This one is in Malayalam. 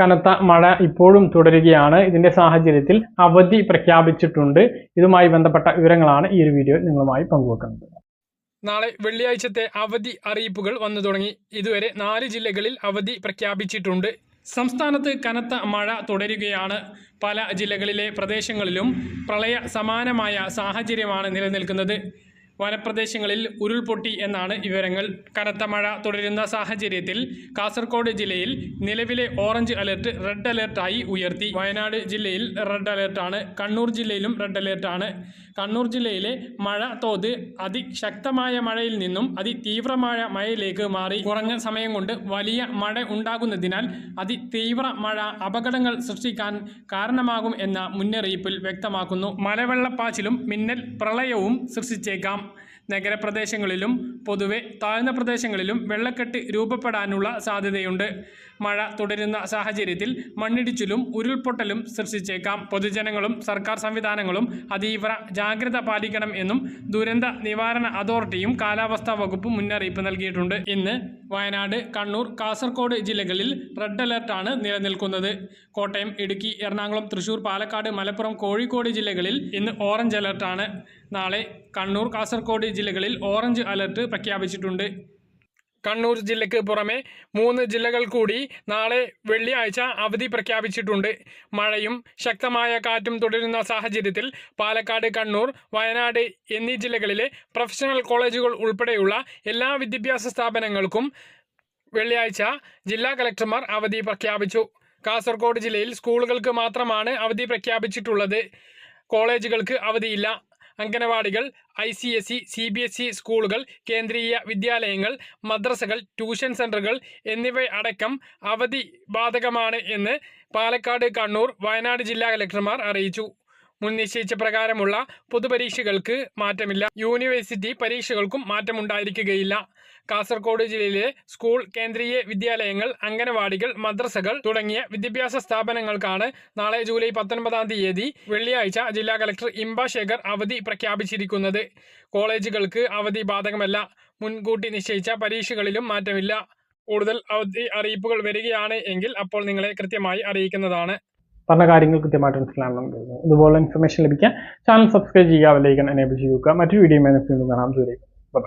കനത്ത മഴ ഇപ്പോഴും തുടരുകയാണ്. ഇതിന്റെ സാഹചര്യത്തിൽ അവധി പ്രഖ്യാപിച്ചിട്ടുണ്ട്. ഇതുമായി ബന്ധപ്പെട്ട വിവരങ്ങളാണ് ഈ ഒരു വീഡിയോ നിങ്ങളുമായി പങ്കുവെക്കുന്നത്. നാളെ വെള്ളിയാഴ്ചത്തെ അവധി അറിയിപ്പുകൾ വന്നു തുടങ്ങി. ഇതുവരെ നാല് ജില്ലകളിൽ അവധി പ്രഖ്യാപിച്ചിട്ടുണ്ട്. സംസ്ഥാനത്ത് കനത്ത മഴ തുടരുകയാണ്. പല ജില്ലകളിലെ പ്രദേശങ്ങളിലും പ്രളയ സമാനമായ സാഹചര്യമാണ് നിലനിൽക്കുന്നത്. വനപ്രദേശങ്ങളിൽ ഉരുൾപൊട്ടി എന്നാണ് വിവരങ്ങൾ. കനത്ത മഴ തുടരുന്ന സാഹചര്യത്തിൽ കാസർഗോഡ് ജില്ലയിൽ നിലവിലെ ഓറഞ്ച് അലർട്ട് റെഡ് അലർട്ടായി ഉയർത്തി. വയനാട് ജില്ലയിൽ റെഡ് അലർട്ടാണ്. കണ്ണൂർ ജില്ലയിലും റെഡ് അലർട്ടാണ്. കണ്ണൂർ ജില്ലയിലെ മഴ തോത് അതിശക്തമായ മഴയിൽ നിന്നും അതിതീവ്രമായ മഴയിലേക്ക് മാറി. കുറഞ്ഞ സമയം കൊണ്ട് വലിയ മഴ ഉണ്ടാകുന്നതിനാൽ അതിതീവ്ര മഴ അപകടങ്ങൾ സൃഷ്ടിക്കാൻ കാരണമാകും എന്ന മുന്നറിയിപ്പിൽ വ്യക്തമാക്കുന്നു. മലവെള്ളപ്പാച്ചിലും മിന്നൽ പ്രളയവും സൃഷ്ടിച്ചേക്കാം. നഗരപ്രദേശങ്ങളിലും പൊതുവെ താഴ്ന്ന പ്രദേശങ്ങളിലും വെള്ളക്കെട്ട് രൂപപ്പെടാനുള്ള സാധ്യതയുണ്ട്. മഴ തുടരുന്ന സാഹചര്യത്തിൽ മണ്ണിടിച്ചിലും ഉരുൾപൊട്ടലും സൃഷ്ടിച്ചേക്കാം. പൊതുജനങ്ങളും സർക്കാർ സംവിധാനങ്ങളും അതീവ്ര ജാഗ്രത പാലിക്കണം എന്നും ദുരന്ത നിവാരണ അതോറിറ്റിയും കാലാവസ്ഥാ വകുപ്പും മുന്നറിയിപ്പ് നൽകിയിട്ടുണ്ട്. ഇന്ന് വയനാട് കണ്ണൂർ കാസർഗോഡ് ജില്ലകളിൽ റെഡ് അലർട്ടാണ് നിലനിൽക്കുന്നത്. കോട്ടയം ഇടുക്കി എറണാകുളം തൃശൂർ പാലക്കാട് മലപ്പുറം കോഴിക്കോട് ജില്ലകളിൽ ഇന്ന് ഓറഞ്ച് അലർട്ടാണ്. നാളെ കണ്ണൂർ കാസർഗോഡ് ജില്ലകളിൽ ഓറഞ്ച് അലർട്ട് പ്രഖ്യാപിച്ചിട്ടുണ്ട്. കണ്ണൂർ ജില്ലയ്ക്ക് പുറമെ മൂന്ന് ജില്ലകൾ കൂടി നാളെ വെള്ളിയാഴ്ച അവധി പ്രഖ്യാപിച്ചിട്ടുണ്ട്. മഴയും ശക്തമായ കാറ്റും തുടരുന്ന സാഹചര്യത്തിൽ പാലക്കാട് കണ്ണൂർ വയനാട് എന്നീ ജില്ലകളിലെ പ്രൊഫഷണൽ കോളേജുകൾ ഉൾപ്പെടെയുള്ള എല്ലാ വിദ്യാഭ്യാസ സ്ഥാപനങ്ങൾക്കും വെള്ളിയാഴ്ച ജില്ലാ കലക്ടർമാർ അവധി പ്രഖ്യാപിച്ചു. കാസർഗോഡ് ജില്ലയിൽ സ്കൂളുകൾക്ക് മാത്രമാണ് അവധി പ്രഖ്യാപിച്ചിട്ടുള്ളത്. കോളേജുകൾക്ക് അവധിയില്ല. അംഗനവാടികൾ I C S E C B S E സ്കൂളുകൾ കേന്ദ്രീയ വിദ്യാലയങ്ങൾ മദ്രസകൾ ട്യൂഷൻ സെന്ററുകൾ എന്നിവ അടക്കം അവധി ബാധകമാണ് എന്ന് പാലക്കാട് കണ്ണൂർ വയനാട് ജില്ലാ കലക്ടർമാർ അറിയിച്ചു. മുൻ നിശ്ചയിച്ച പ്രകാരമുള്ള പൊതുപരീക്ഷകൾക്ക് മാറ്റമില്ല. യൂണിവേഴ്സിറ്റി പരീക്ഷകൾക്കും മാറ്റമുണ്ടായിരിക്കുകയില്ല. കാസർഗോഡ് ജില്ലയിലെ സ്കൂൾ കേന്ദ്രീയ വിദ്യാലയങ്ങൾ അംഗനവാടികൾ മദ്രസകൾ തുടങ്ങിയ വിദ്യാഭ്യാസ സ്ഥാപനങ്ങൾക്കാണ് നാളെ ജൂലൈ പത്തൊൻപതാം തീയതി വെള്ളിയാഴ്ച ജില്ലാ കലക്ടർ ഇംബ ശേഖർ അവധി പ്രഖ്യാപിച്ചിരിക്കുന്നത്. കോളേജുകൾക്ക് അവധി ബാധകമല്ല. മുൻകൂട്ടി നിശ്ചയിച്ച പരീക്ഷകളിലും മാറ്റമില്ല. കൂടുതൽ അവധി അറിയിപ്പുകൾ വരികയാണ് എങ്കിൽ അപ്പോൾ നിങ്ങളെ കൃത്യമായി അറിയിക്കുന്നതാണ്. പറഞ്ഞ കാര്യങ്ങൾ കൃത്യമായിട്ട് മനസ്സിലാണെന്ന് തോന്നുന്നു ഇതുപോലെ ഇൻഫർമേഷൻ ലഭിക്കാൻ ചാനൽ സബ്സ്ക്രൈബ് ചെയ്യുക ലൈക്കൻ എനേബിൾ ചെയ്യുക. മറ്റൊരു വീഡിയോ കാണാം. ദൂരേക്ക് ബൈ